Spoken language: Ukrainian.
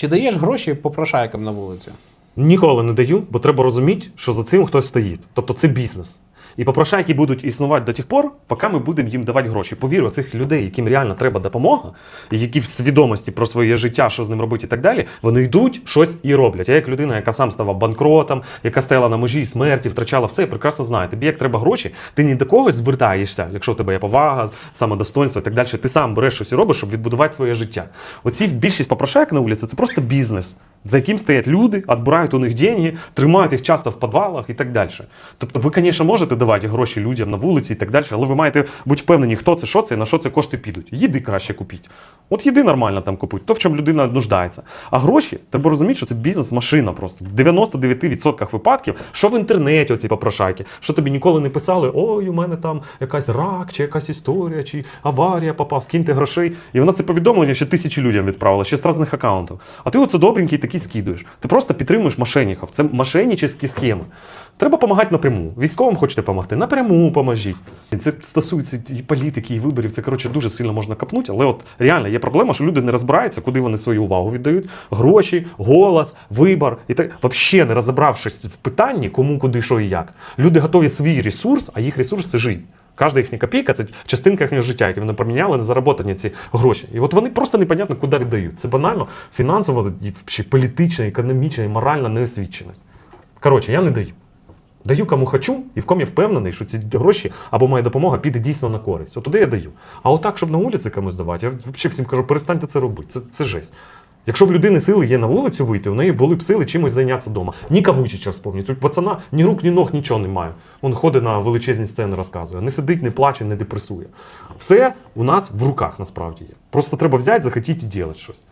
Чи даєш гроші попрошайкам на вулиці? Ніколи не даю, бо треба розуміти, що за цим хтось стоїть. Тобто це бізнес. І попрошайки будуть існувати до тих пор, поки ми будемо їм давати гроші. Повірю, цих людей, яким реально треба допомога, які в свідомості про своє життя, що з ним робити і так далі, вони йдуть щось і роблять. Я як людина, яка сам ставав банкротом, яка стояла на межі смерті, втрачала все, прекрасно знаю. Тобі як треба гроші, ти не до когось звертаєшся, якщо у тебе є повага, самодостоинство і так далі. Ти сам береш щось і робиш, щоб відбудувати своє життя. Оці більшість попрошайок на вулиці це просто бізнес, за яким стоять люди, відбирають у них деньги, тримають їх часто в підвалах і так далі. Тобто, ви, звісно, можете давати гроші людям на вулиці і так далі, але ви маєте бути впевнені, хто це, що це і на що це кошти підуть. Їди краще купіть. От їди нормально там купують, то в чому людина нуждається. А гроші, треба розуміти, що це бізнес-машина просто. В 99% випадків, що в інтернеті оці попрошайки, що тобі ніколи не писали, ой, у мене там якась рак, чи якась історія, чи аварія попав, скиньте грошей. І вона це повідомлення ще тисячі людям відправила, ще з різних аккаунтів. А ти оце добренький такий скидуєш. Ти просто підтримуєш мошенників. Це мошенническі схеми. Треба допомагати напряму. Військовим хочете допомогти, напряму поможіть. Це стосується і політики, і виборів. Це коротше дуже сильно можна капнути. Але от реально є проблема, що люди не розбираються, куди вони свою увагу віддають. Гроші, голос, вибор і так взагалі не розібравшись в питанні, кому, куди, що і як. Люди готові свій ресурс, а їх ресурс це життя. Кожна їхня копійка це частинка їхнього життя, яке вони поміняли на зароботані ці гроші. І от вони просто непонятно, куди віддають. Це банально фінансово, політична, економічна і моральна неосвіченість. Коротше, я не даю. Даю кому хочу, і в кому я впевнений, що ці гроші або моя допомога піде дійсно на користь. От туди я даю. А отак, щоб на вулиці комусь давати, я взагалі всім кажу, перестаньте це робити. Це, це жесть. Якщо в людини сили є на вулицю вийти, у неї були б сили чимось зайнятися вдома. Ні Кавучича вспомніть. Тут пацана ні рук, ні ног, нічого немає. Він ходить на величезні сцени, розказує. Не сидить, не плаче, не депресує. Все у нас в руках насправді є. Просто треба взяти, захотіти і робити щось.